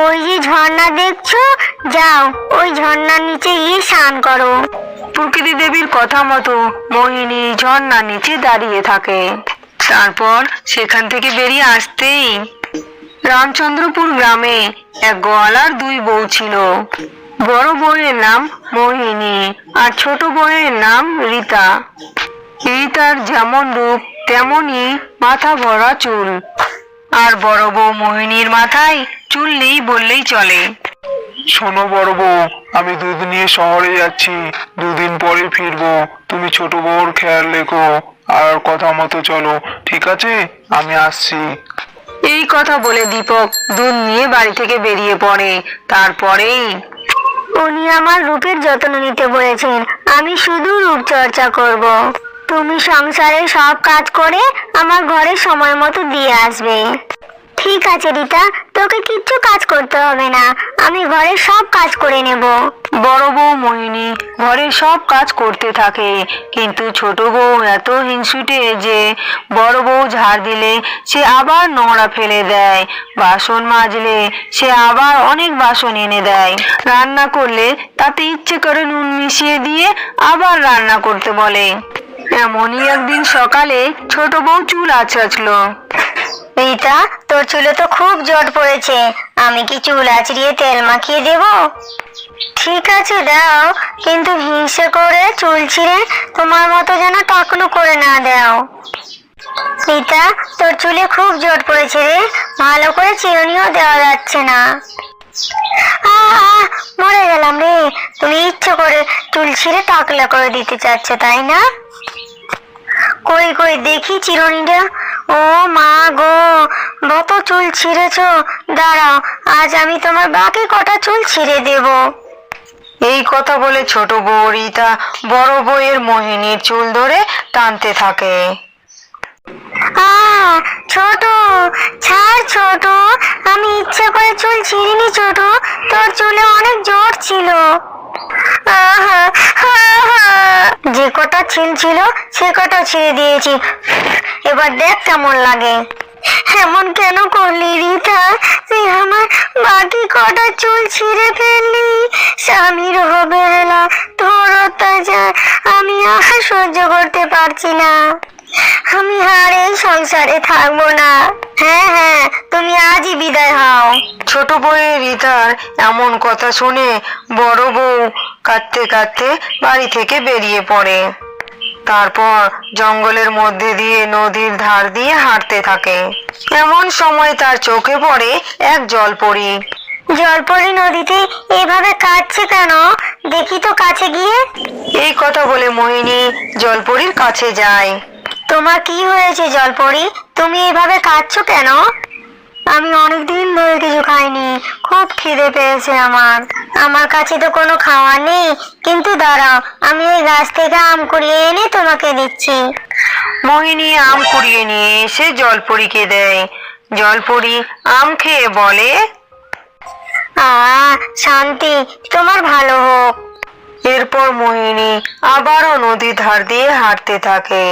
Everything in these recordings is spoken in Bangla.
ওই যে ঝর্ণা দেখছ? যাও, ওই ঝর্ণার নিচে গিয়ে স্নান করো। প্রকৃতি দেবীর কথা মতো মোহিনী ঝর্ণার নিচে দাঁড়িয়ে থাকে। তারপর সেখান থেকে বেরিয়ে আসতেই রামচন্দ্রপুর গ্রামে এক গোয়ালার দুই বউ ছিল। বড় বউয়ের নাম মোহিনী আর ছোট বউয়ের নাম রীতা। রীতার যেমন রূপ, তেমনই মাথা ভরা চুল। আর বড় বউ মোহিনীর মাথায় চুল নেই বললেই চলে। শোনো বড় বউ আমি দুধ নিয়ে শহরে যাচ্ছি। দুদিন পরে ফিরবো। তুমি ছোট বউর খেয়াল রেখো। আর কথা মতো চলো ঠিক আছে? আমি আসছি। এই কথা বলে দীপক দুধ নিয়ে বাড়ি থেকে বেরিয়ে পড়ে। তারপরেই উনি আমার রূপের যত্ন নিতে বলেছেন। আমি শুধু রূপ চর্চা করব। তুমি সংসারে সব কাজ করে আমার ঘরে সময় মতো দিয়ে আসবে। ঠিক আছে, রীতা। তোকে কিচ্ছু কাজ করতে হবে না। আমি ঘরের সব কাজ করে নেব। বড় বউ মোহিনী ঘরের সব কাজ করতে থাকে। কিন্তু ছোট বউ এত হিংসুটে যে বড় বউ ঝাড় দিলে সে আবার নোংরা ফেলে দেয়। বাসন মাজলে সে আবার অনেক বাসন এনে দেয়। রান্না করলে তাতে ইচ্ছে করে নুন মিশিয়ে দিয়ে আবার রান্না করতে বলে। এমনই একদিন সকালে ছোট বউ চুল আছড়াছলো রীতা, তোর চুলে তো খুব জট পড়েছে। আমি কি চুল আঁচড়িয়ে তেল মাখিয়ে দেব? ঠিক আছে, দাও। কিন্তু হিংসে করে চুল ছিঁড়ে তোমার মতো যেন টাকলু করে না দাও। রীতা, তোর চুলে খুব জট পড়েছে রে। ভালো করে চিরুনিও দেওয়া যাচ্ছে না। মরে গেলাম রে। তুমি ইচ্ছে করে চুল ছিঁড়ে টাকলা করে দিতে চাচ্ছ, তাই না? কই কই, দেখি চিরুনিটা। ও মা গো কত চুল ছিঁড়েছ। দাঁড়াও আজ আমি তোমার বাকি কটা চুল ছিঁড়ে দেব। এই কথা বলে ছোট বউ রীতা বড় বউয়ের মোহিনীর চুল ধরে টানতে থাকে। ছোট ছাড় ছোট আমি ইচ্ছে করে চুল ছিঁড়িনি ছোট তোর চুলে অনেক জোর ছিল। যে কটা ছিল সে কটা ছিঁড়ে দিয়েছি। এবার দেখ কেমন লাগে। এমন কেন করলি, রিতা? তুই আমার বাকি কটা চুল ছিঁড়ে ফেললি। স্বামীর অবহেলা, তোর অত্যাচার, আমি আর সহ্য করতে পারছি না। আমি আর এই সংসারে থাকব না। হ্যাঁ হ্যাঁ আজই বিদায় হও। ছোট বউয়ের রীতার এমন কথা শুনে বড় বউ কাঁদতে কাঁদতে বাড়ি থেকে বেরিয়ে পড়ে। তারপর জঙ্গলের মধ্যে দিয়ে নদীর ধার দিয়ে হাঁটতে থাকে। এমন সময় তার চোখে পড়ে এক জলপরি। জলপরি নদীতে এভাবে কাঁদছে কেন? দেখি তো কাছে গিয়ে। এই কথা বলে মোহিনী জলপরির কাছে যায়। তোমার কি হয়েছে জলপরি? তুমি এভাবে কাঁদছো কেন? আমি অনেকদিন ধরে কিছু খাইনি। খুব খিদে পেয়েছে আমার। আমার কাছে তো কোনো খাওয়ার নেই। কিন্তু দাঁড়াও আমি এই গাছ থেকে আম কুড়িয়ে এনে তোমাকে দিচ্ছি। মোহিনী আম কুড়িয়ে নিয়ে এসে জলপরীকে দেয়। জলপরি আম খেয়ে বলে আহ শান্তি তোমার ভালো হোক। এরপর মোহিনী আবারও নদীর ধার দিয়ে হাঁটতে থাকে।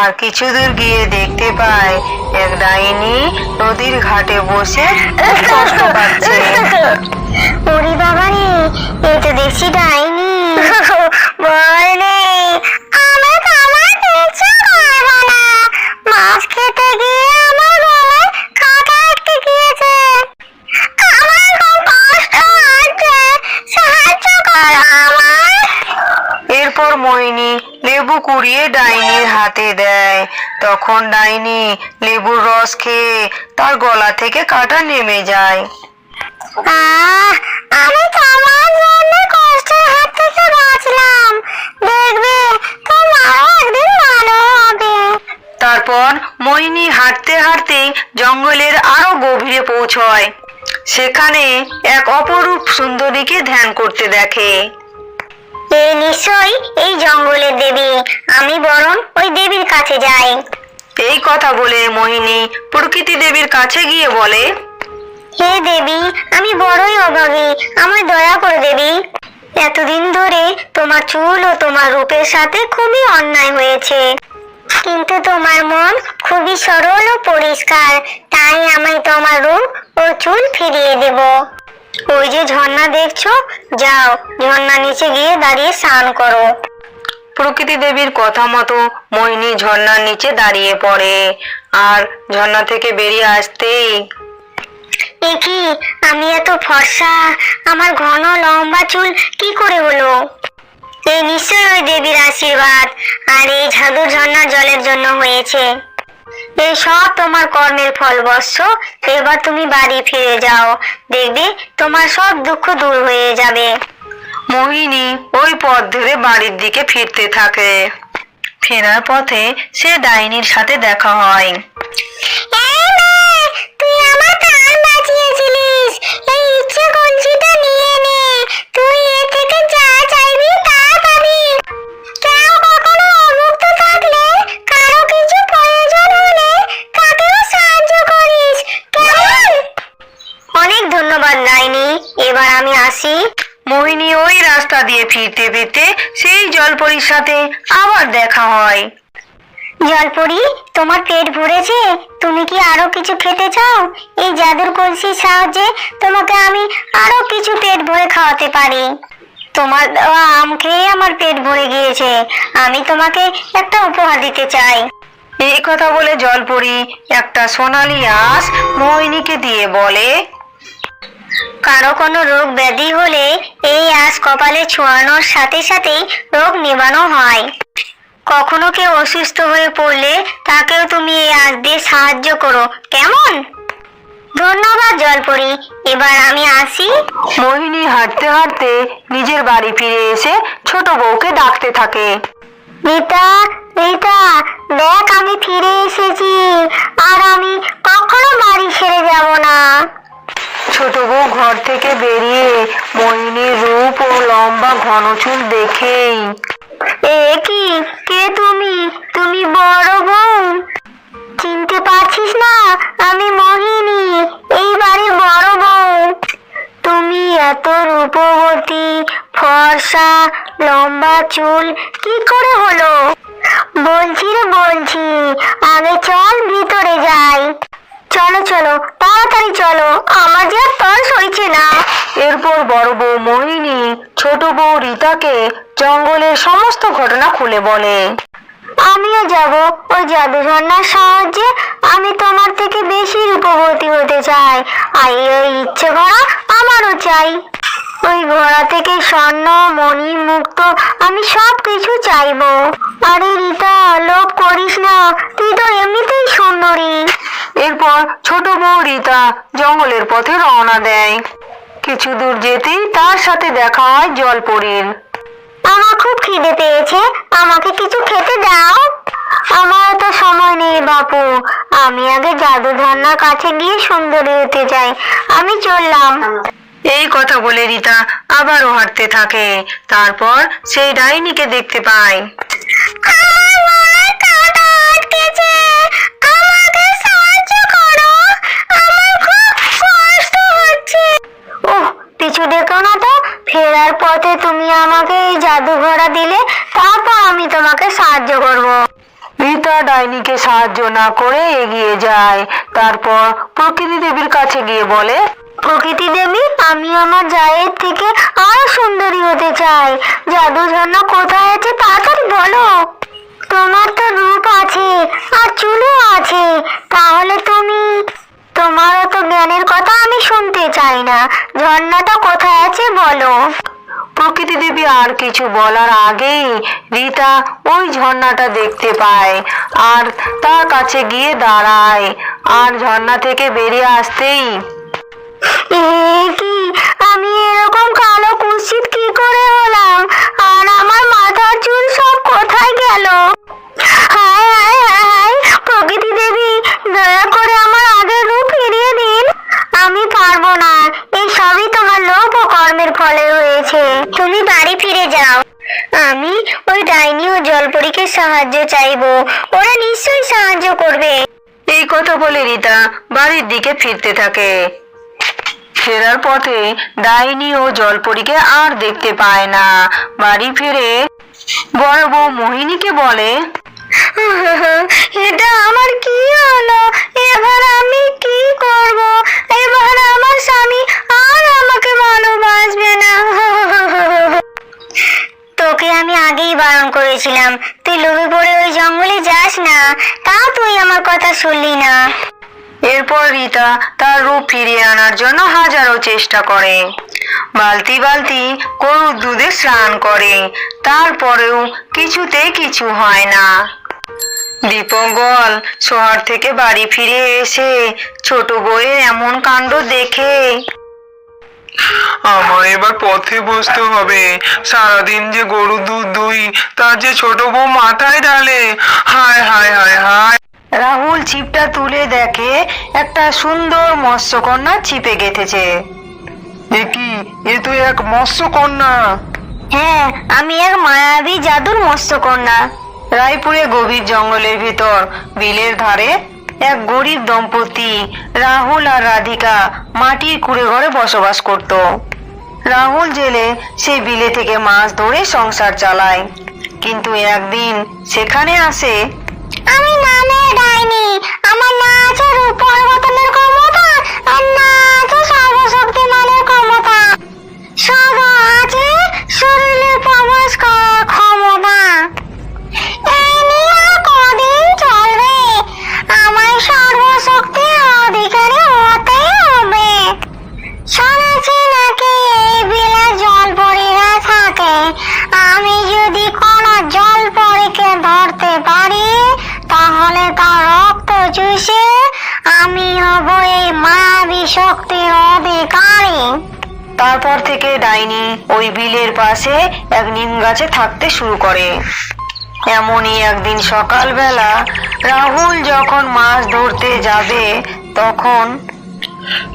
আর কিছু দূর গিয়ে দেখতে পায় এক ডাইনি নদীর ঘাটে বসে কষ্ট পাচ্ছে। ওরে বাবা রে তো দেখছি ডাইনি। ভয় নেই আমি তোমার কিছু করব না মাছ খেতে গিয়ে আমার আটকে গিয়েছে আমার খুব কষ্ট হচ্ছে সাহায্য করো আমায় মোহিনী লেবু কুড়িয়ে ডাইনির হাতে দেয়। তখন ডাইনি লেবুর রস খেয়ে তার গলা থেকে কাটা নেমে যায়। আহ, আমি তোমার জন্য কষ্টের হাত থেকে বাঁচলাম। দেখবে তোমারও একদিন ভালো হবে। তারপর মোহিনী হাঁটতে হাঁটতে জঙ্গলের আরও গভীরে পৌঁছয়। সেখানে এক অপরূপ সুন্দরীকে ধ্যান করতে দেখে। এই নিশ্চয়ই এই জঙ্গলের দেবী। আমি বরং ওই দেবীর কাছে যাই। এই কথা বলে মোহিনী প্রকৃতি দেবীর কাছে গিয়ে বলে হে দেবী আমি বড়ই অভাবী আমায় দয়া করে দেবী। এতদিন ধরে তোমার চুল ও তোমার রূপের সাথে খুবই অন্যায় হয়েছে। কিন্তু তোমার মন খুবই সরল ও পরিষ্কার। তাই আমি তোমার রূপ ও চুল ফিরিয়ে দেব। ওই যে ঝর্ণা দেখছ? যাও ঝর্ণা নিচে গিয়ে দাঁড়িয়ে স্নান করো। প্রকৃতি দেবীর কথা মতো মোহিনী ঝর্ণার নিচে দাঁড়িয়ে পড়ে আর ঝর্ণা থেকে বেরিয়ে আসতেই একি আমি এত ফর্সা আমার ঘন লম্বা চুল কি করে হলো? এই নিশ্চয়ই ওই দেবীর আশীর্বাদ আর এই জাদু ঝর্ণার জলের জন্য হয়েছে। এই সব তোমার কর্মের ফল বৎস এবার তুমি বাড়ি ফিরে যাও। দেখবে তোমার সব দুঃখ দূর হয়ে যাবে। মোহিনী ওই পথ ধরে বাড়ির দিকে ফিরতে থাকে। ফেরার পথে সে ডাইনির সাথে দেখা হয়। তুই আমার প্রাণ বাঁচিয়েছিলিস। এই ইচ্ছে কঞ্চিটা নিয়ে নে। তুই এ থেকে যা। ধন্যবাদ নাইনি। এবার আমি আসি। মোহিনী ওই রাস্তা দিয়ে ফিরতে ফিরতে সেই জলপরীর সাথে আবার দেখা হয়। জলপরি তোমার পেট ভরেছে? তুমি কি আরও কিছু খেতে চাও? এই জাদুর কলসির সাহায্যে তোমাকে আমি আরও কিছু পেট ভরে খাওয়াতে পারি। তোমার দেওয়া আম খেয়ে আমার পেট ভরে গিয়েছে। আমি তোমাকে একটা উপহার দিতে চাই। এই কথা বলে জলপরি একটা সোনালি আঁশ মোহিনীকে দিয়ে বলে কারও কোনো রোগ ব্যাধি হলে এই আঁশ কপালে ছোঁয়ানোর সাথে সাথেই রোগ নিবানো হয়। কখনো কেউ অসুস্থ হয়ে পড়লে তাকেও তুমি এই আঁশ দিয়ে সাহায্য করো। কেমন? ধন্যবাদ জলপরি। এবার আমি আসি। মোহিনী হাঁটতে হাঁটতে নিজের বাড়ি ফিরে এসে ছোট বউকে ডাকতে থাকে। রীতা রীতা দেখ আমি ফিরে এসেছি। আর আমি কখনো বাড়ি ছেড়ে যাব না। ছোট বউ ঘর থেকে বেরিয়ে মোহিনীর রূপ ও লম্বা ঘন চুল দেখেই। এ কি? কে তুমি? তুমি বড় বউ? চিনতে পারছিস না? আমি মোহিনী, এই বাড়ির বড় বউ। তুমি এত রূপবতী, ফর্সা, লম্বা চুল, কি করে হলো? বলছি রে বলছি, আগে চল ভিতরে যাই। চলো চলো, তাড়াতাড়ি চলো। আমার যে তর সইছে না। এরপর বড় বউ মোহিনী, ছোট বউ রীতাকে জঙ্গলের সমস্ত ঘটনা খুলে বলে। আমিও যাব, ওই জাদু ঝর্ণার সাহায্যে আমি তোমার থেকে বেশি রূপবতী হতে চাই। আর এই ইচ্ছে করা আমারও চাই। ওই ঘোড়া থেকে স্বর্ণ মণি মুক্ত আমি সব কিছু চাইব। আরে রীতা লোভ করিস না তুই তো এমনিতেই সুন্দরী। এরপর ছোট বউ রীতা জঙ্গলের পথে রওনা দেয়। কিছু দূর যেতেই তার সাথে দেখা হয় জলপরীর। আমার খুব খিদে পেয়েছে আমাকে কিছু খেতে দাও। আমার তো সময় নেই বাপু আমি আগে জাদু ঝর্ণার কাছে গিয়ে সুন্দরী হতে চাই। আমি চললাম। এই কথা বলে রিতা আবারও হাঁটতে থাকে। তারপর সেই ডাইনিকে দেখতে পায়। পিছু দেখো না তো। ফেরার পথে তুমি আমাকে এই জাদু ঘোড়া দিলে তারপর আমি তোমাকে সাহায্য করব। রীতা ডাইনিকে সাহায্য না করে এগিয়ে যায়। তারপর প্রকৃতি দেবীর কাছে গিয়ে বলে প্রকৃতি দেবী আমি আমার জায়ের থেকে আরও সুন্দরী হতে চাই জাদু ঝর্ণা কোথায় আছে তাড়াতাড়ি বলো। তোমার তো রূপ আছে আর চুলও আছে। তাহলে তুমি, তোমারও তো জ্ঞানের কথা আমি শুনতে চাই না। ঝর্ণাটা কোথায় আছে বলো। প্রকৃতি দেবী আর কিছু বলার আগেই রীতা ওই ঝর্ণাটা দেখতে পায় আর তার কাছে গিয়ে দাঁড়ায়। আর ঝর্ণা থেকে বেরিয়ে আসতেই আমি এরকম কালো কুৎসিত কি করে হলাম? আর আমার মাথার চুল সব কোথায় গেল? প্রকৃতি দেবী, দয়া করে আমার আগের রূপ ফিরিয়ে দিন। আমি পারব না, এই সবই তোমার লোভ ও কর্মের ফলে হয়েছে। তুমি বাড়ি ফিরে যাও। আমি ওই ডাইনি ও জলপরীকে সাহায্য চাইব। ওরা নিশ্চয়ই সাহায্য করবে। এই কথা বলে রীতা বাড়ির দিকে ফিরতে থাকে। ফেরার পথে ডাইনি ও জলপরীকে আর দেখতে পায় না। বাড়ি ফিরে বড় বউ মোহিনীকে বলে এটা আমার কি হলো? এবার আমি কি করব? এবার আমার স্বামী আর আমাকে ভালোবাসবে না। তোকে আমি আগেই বারণ করেছিলাম। তুই লোভে পড়ে ওই জঙ্গলে যাস না। তাও তুই আমার কথা শুনলি না। এরপর রীতা ফিরিয়ে আনার জন্য হাজারো চেষ্টা করে। বালতি বালতি গরুর দুধে স্নান করে। তারপরেও কিছুতেই কিছু হয় না। দীপঙ্গল শহর থেকে বাড়ি ফিরে এসে ছোট বউয়ের এমন কাণ্ড দেখে। আমার এবার পথে বসতে হবে। সারাদিন যে গরু দুধ দুই, তার যে ছোট বউ মাথায় ডালে হায় হায় হায় হায়। রাহুল ছিপটা তুলে দেখে একটা সুন্দর মৎস্যকন্যা ছিপে গেঁথেছে। কি? এ তো এক মৎস্য কন্যা। হ্যাঁ আমি এক মায়াবী জাদুর মৎস্যকন্যা রায়পুরে গভীর জঙ্গলের ভিতর বিলের ধারে এক গরিব দম্পতি রাহুল আর রাধিকা মাটির কুড়ে ঘরে বসবাস করত। রাহুল জেলে সে বিলে থেকে মাছ ধরে সংসার চালায়। কিন্তু একদিন সেখানে আসে আমি নামে আমার না আছে রূপ পরিবর্তনের ক্ষমতা ক্ষমতা। তাহলে তার রক্ত চুষে আমি হব এই মায়াবী শক্তির অধিকারী। তারপর থেকে ডাইনি ওই বিলের পাশে এক নিম গাছে থাকতে শুরু করে। এমনই একদিন সকালবেলা রাহুল যখন মাছ ধরতে যাবে, তখন,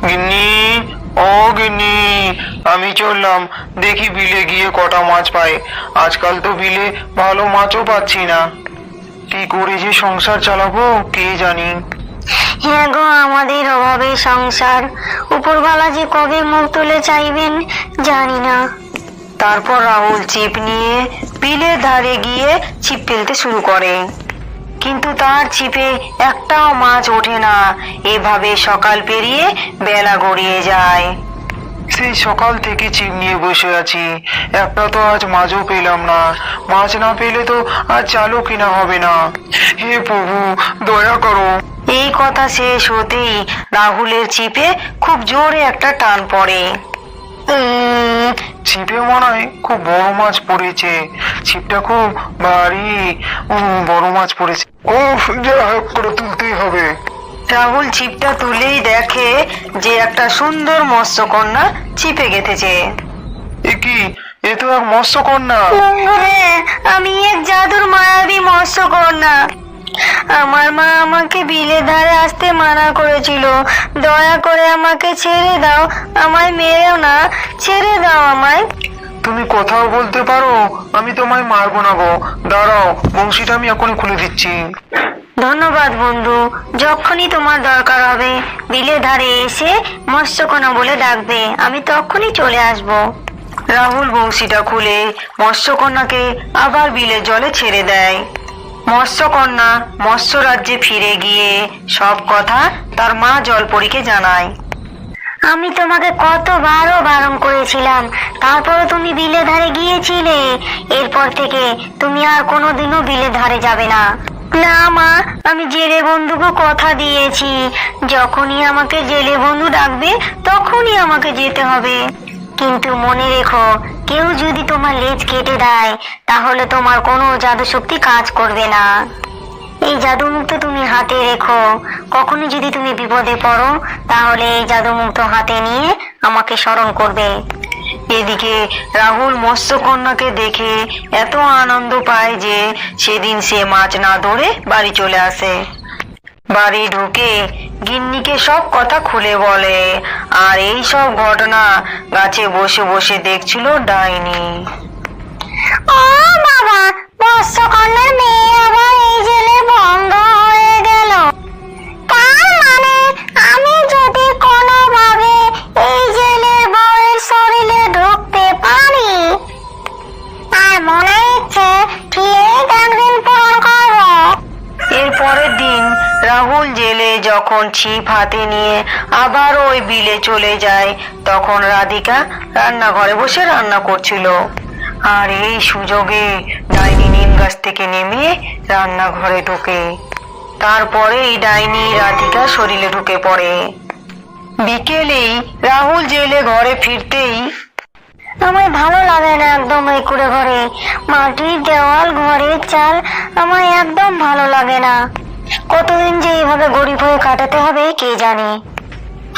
গিন্নি, ও গিন্নি, আমি চললাম। দেখি বিলে গিয়ে কটা মাছ পাই। আজকাল তো বিলে ভালো মাছও পাচ্ছি না। কি করে যে সংসার চালাবো কে জানি। হ্যাঁ গো আমাদের অভাবে সংসার। উপরওয়ালা যে কবে মুখ তুলে চাইবেন জানি না। তারপর রাহুল ছিপ নিয়ে বিলের ধারে গিয়ে ছিপ ফেলতে শুরু করে। কিন্তু তার ছিপে একটাও মাছ ওঠে না। এভাবে সকাল পেরিয়ে বেলা গড়িয়ে যায়। সেই সকাল থেকে চিপ নিয়ে বসে আছি। একটা তো আজ মাছও পেলাম না। মাছ না পেলে তো আর চালও কিনা হবে না। হে প্রভু দয়া করো। এই কথা শেষ হতেই রাহুলের ছিপে খুব জোরে একটা টান পড়ে। ছিপে মনে হয় খুব বড় মাছ পড়েছে। ছিপটা খুব ভারী। উম, বড় মাছ পড়েছে। ও যা হোক করে তুলতেই হবে। রাহুল ছিপটা তুলেই দেখে যে একটা সুন্দর মৎস্যকন্যা ছিপে গেঁথেছে। এ কি? এ তো এক মৎস্যকন্যা আমি এক জাদুর মায়াবী মৎস্যকন্যা আমার মা আমাকে বিলের ধারে আসতে মানা করেছিল। দয়া করে আমাকে ছেড়ে দাও আমায় মেরেও না ছেড়ে দাও আমায়। তুমি কথাও বলতে পারো? আমি তোমায় মারবো না গো। দাঁড়াও বংশীটা আমি এখনই খুলে দিচ্ছি। ধন্যবাদ বন্ধু। যখনই তোমার দরকার হবে বিলের ধারে এসে মৎস্যকন্যা বলে ডাকবে। আমি তখনই চলে আসব। রাহুল বংশীটা খুলে মৎস্যকন্যাকে আবার বিলের জলে ছেড়ে দেয়। মৎস্যকন্যা মৎস্য রাজ্যে ফিরে গিয়ে সব কথা তার মা জলপরীকে জানায়। আমি তোমাকে কতবারও বারণ করেছিলাম তারপরও তুমি বিলে ধারে গিয়েছিলে। এরপর থেকে তুমি আর কোনোদিনও বিলে ধারে যাবে না। না, মা, আমি জেলে বন্ধুকে কথা দিয়েছি। যখনই আমাকে জেলে বন্ধু ডাকবে, তখনই আমাকে যেতে হবে। কিন্তু মনে রেখো, কেউ যদি তোমার লেজ কেটে দেয়, তাহলে তোমার কোনো জাদু শক্তি কাজ করবে না। এই জাদু মুক্ত তুমি হাতে রেখো। কখনো যদি তুমি বিপদে পড়ো, তাহলে এই জাদু মুক্ত হাতে নিয়ে আমাকে স্মরণ করবে। এদিকে রাহুল মৎস্যকন্যাকে দেখে এত আনন্দ পায় যে সেদিন সে মাছ না ধরে বাড়ি চলে আসে। বাড়ি ঢুকে গিন্নিকে সব কথা খুলে বলে, আর এই সব ঘটনা গাছে বসে বসে দেখছিল ডাইনি। ও বাবা মৎস্যকন্যার যখন ছিপ হাতে নিয়ে আবার ওই বিলে চলে যায়, তখন রাধিকা রান্নাঘরে বসে রান্না করছিল। আর এই সুযোগে ডাইনি নিম গাছ থেকে নেমে রান্নাঘরে ঢোকে। তারপরে এই ডাইনি রাধিকা শরীরে ঢুকে পড়ে। বিকেলেই রাহুল জেলে ঘরে ফিরতেই আমার ভালো লাগে না একদম এই কুড়ে ঘরে। মাটির দেওয়াল, ঘরের চাল আমার একদম ভালো লাগে না। কতদিন যে এইভাবে গরিব হয়ে কাটাতে হবে কে জানে?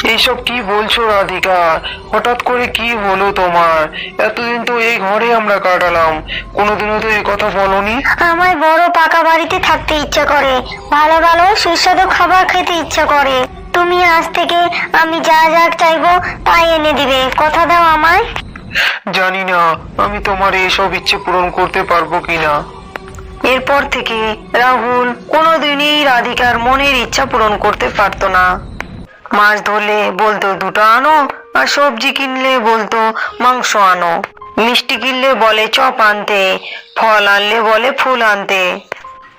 এইসব কি বলছো রাধিকা? হঠাৎ করে কি হলো তোমার? এতদিন তো এই ঘরে আমরা কাটালাম। কোনোদিনও তো এই কথা বলনি। আমার বড় পাকা বাড়িতে থাকতে ইচ্ছা করে। ভালো ভালো সুস্বাদু খাবার খেতে ইচ্ছা করে। তুমি আজ থেকে আমি যা যা চাইব তাই এনে দিবে। কথা দাও আমায়। জানি না আমি তোমার এইসব ইচ্ছে পূরণ করতে পারব কিনা। এরপর থেকে রাহুল কোনোদিনই রাধিকার মনের ইচ্ছা পূরণ করতে পারতো না। মাছ ধরলে বলতো, দুটো আনো আর সবজি কিনলে বলতো, মাংস আনো। মিষ্টি কিনলে বলে, চপ আনতে। ফল আনলে বলে, ফুল আনতে।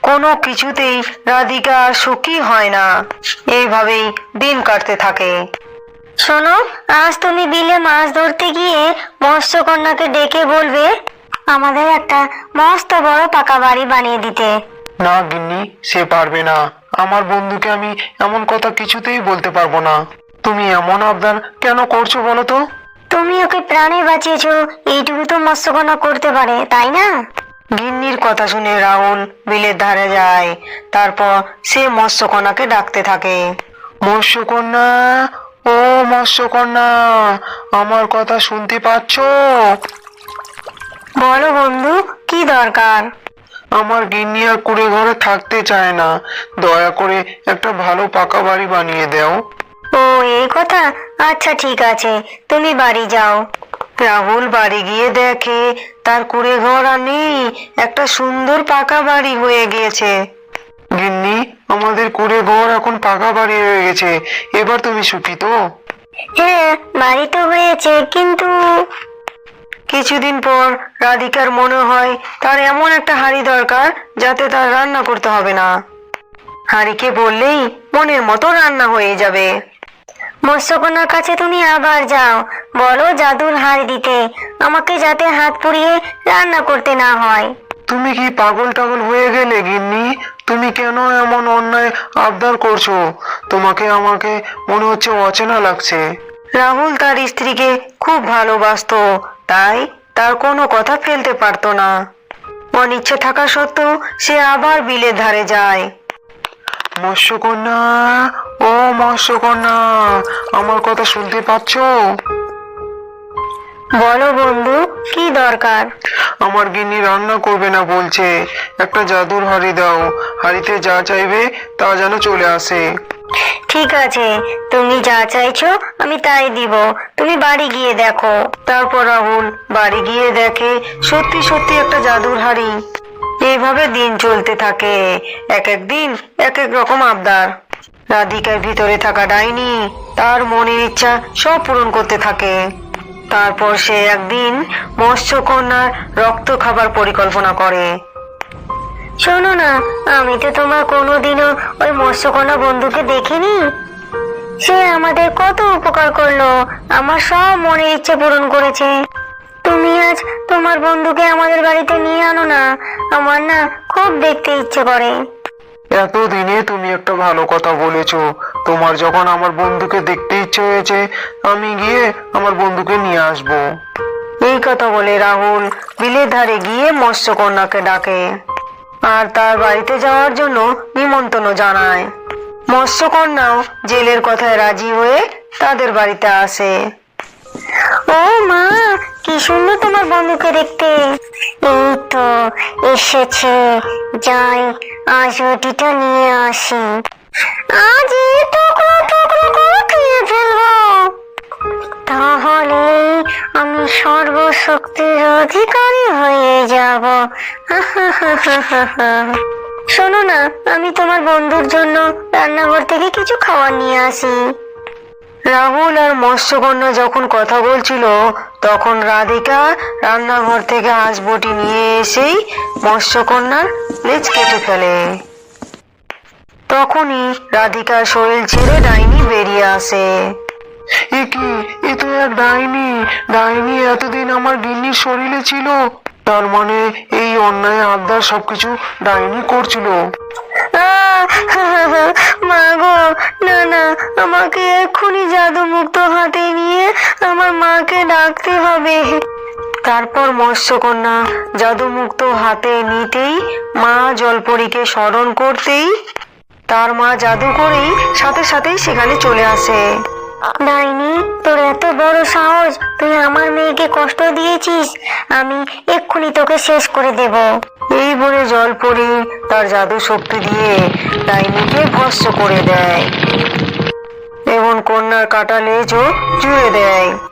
কোনো কিছুতেই রাধিকা সুখী হয় না। এইভাবেই দিন কাটতে থাকে। শোনো, আজ তুমি বিলে মাছ ধরতে গিয়ে মৎস্যকন্যাকে ডেকে বলবে আমাদের একটা মস্ত বড় পাকা বাড়ি বানিয়ে দিতে। না গিন্নি সে পারবে না। আমার বন্ধুকে আমি এমন কথা কিছুতেই বলতে পারব না। তুমি এমন আবদার কেন করছ বলো তো? তুমি ওকে প্রাণে বাঁচিয়েছো এইটুকু তো মৎস্যকন্যা করতে পারে তাই না? গিন্নির কথা শুনে রাহুল বিলের ধারে যায়। তারপর সে মৎস্যকন্যাকে ডাকতে থাকে। মৎস্যকন্যা ও মৎস্যকন্যা আমার কথা শুনতে পাচ্ছো? বলো বন্ধু কি দরকার? আমার গিন্নি আর কুড়ে ঘরে থাকতে চায় না। দয়া করে একটা ভালো পাকা বাড়ি বানিয়ে দাও। ও এই কথা? আচ্ছা ঠিক আছে। তুমি বাড়ি যাও। রাহুল বাড়ি গিয়ে দেখে তার কুড়ে ঘর আর নেই একটা সুন্দর পাকা বাড়ি হয়ে গিয়েছে। গিন্নি আমাদের কুড়ে ঘর এখন পাকা বাড়ি হয়ে গেছে। এবার তুমি সুখী তো? হ্যাঁ বাড়ি তো হয়েছে কিন্তু কিছুদিন পর রাধিকার মনে হয় তার এমন একটা হাঁড়ি দরকার যাতে তার রান্না করতে হবে না। হাঁড়িকে বললেই মনের মতো রান্না হয়ে যাবে। মৎস্যকন্যার কাছে তুমি আবার যাও। বলো জাদুর হাড় দিতে। আমাকে যাতে হাত পুড়িয়ে রান্না করতে না হয়। তুমি কি পাগল টাগল হয়ে গেলে গিন্নি? তুমি কেন এমন অন্যায় আবদার করছ? তোমাকে আমাকে মনে হচ্ছে অচেনা লাগছে। রাহুল তার স্ত্রীকে খুব ভালোবাসতো। তাই তার কোনো কথা ফেলতে পারতো না। অনিচ্ছে থাকা সত্ত্বেও সে আবার বিলের ধারে যায়। মৎস্যকন্যা ও মৎস্যকন্যা আমার কথা শুনতে পাচ্ছো? বলো বন্ধু কি দরকার? আমার গিন্নি রান্না করবে না বলছে। একটা জাদুর হাড়ি দাও। হাড়িতে যা চাইবে তা যেন চলে আসে। ঠিক আছে, তুমি যা চাইছো আমি তাই দিব। তুমি বাড়ি গিয়ে দেখো। তারপর রাহুল বাড়ি গিয়ে দেখে সত্যি সত্যি একটা জাদুর হাড়ি। এইভাবে দিন চলতে থাকে। এক এক দিন, এক এক রকম আবদার। রাধিকার ভিতরে থাকা ডাইনি তার মনের ইচ্ছা সব পূরণ করতে থাকে। তারপর সে একদিন মৎস্যকন্যার রক্ত খাবার পরিকল্পনা করে। শোনো না আমি তো তোমার কোনোদিনও ওই মৎস্যকন্যা বন্ধুকে দেখিনি। সে আমাদের কত উপকার করল আমার সব মনের ইচ্ছে পূরণ করেছে। তুমি আজ তোমার বন্ধুকে আমাদের বাড়িতে নিয়ে আনো না আমার না খুব দেখতে ইচ্ছে করে। এতদিনে তুমি একটা ভালো কথা বলেছ। তোমার যখন আমার বন্ধুকে দেখতে ইচ্ছে হয়েছে আমি গিয়ে আমার বন্ধুকে নিয়ে আসব। এই কথা বলে রাহুল বিলের ধারে গিয়ে মৎস্যকন্যাকে ডাকে। আর তার বাড়িতে যাওয়ার জন্য নিমন্ত্রণ জানায়। মৎস্যকন্যাও জেলের কথায় রাজি হয়ে তাদের বাড়িতে আসে। ও মা, কি সুন্দর তোমার বন্ধুকে দেখতে। এই তো এসেছে। যাই, আজ রুটিটা নিয়ে আসি। আজ এই টুকরো টুকরো করে খেয়ে ফেলব। তাহলে আমি সর্বশক্তির অধিকারী হয়ে যাব। শোনো না, আমি তোমার বন্ধুর জন্য রান্নাঘর থেকে কিছু খাবার নিয়ে আসি। রাহুল আর মৎস্যকন্যা যখন কথা বলছিল, তখন রাধিকা রান্নাঘর থেকে হাঁসবটি নিয়ে এসেই মৎস্যকন্যার লেজ কেটে ফেলে। তখনই রাধিকার শরীর ছেড়ে ডাইনি বেরিয়ে আসে। এ কি? এ তো এক ডাইনি। ডাইনি এতদিন আমার গিন্নির শরীরে ছিল। তার মানে এই অন্যায় আবদার সবকিছু ডাইনি করছিল। মা গো না না আমাকে এক্ষুনি জাদু মুক্ত হাতে নিয়ে আমার মাকে ডাকতে হবে। তারপর মৎস্যকন্যা জাদুমুক্ত হাতে নিতেই মা জলপরীকে স্মরণ করতেই তার মা জাদু করেই সাথে সাথেই সেখানে চলে আসে। ডাইনি, তোর এত বড় সাহস, তুই আমার মেয়েকে কষ্ট দিয়েছিস? আমি এক্ষুনি তোকে শেষ করে দেব। এই বলে জলপরি তার জাদু শক্তি দিয়ে ডাইনিকে ভস্ম করে দেয়। এবং কন্যার কাটা লেজও জুড়ে দেয়।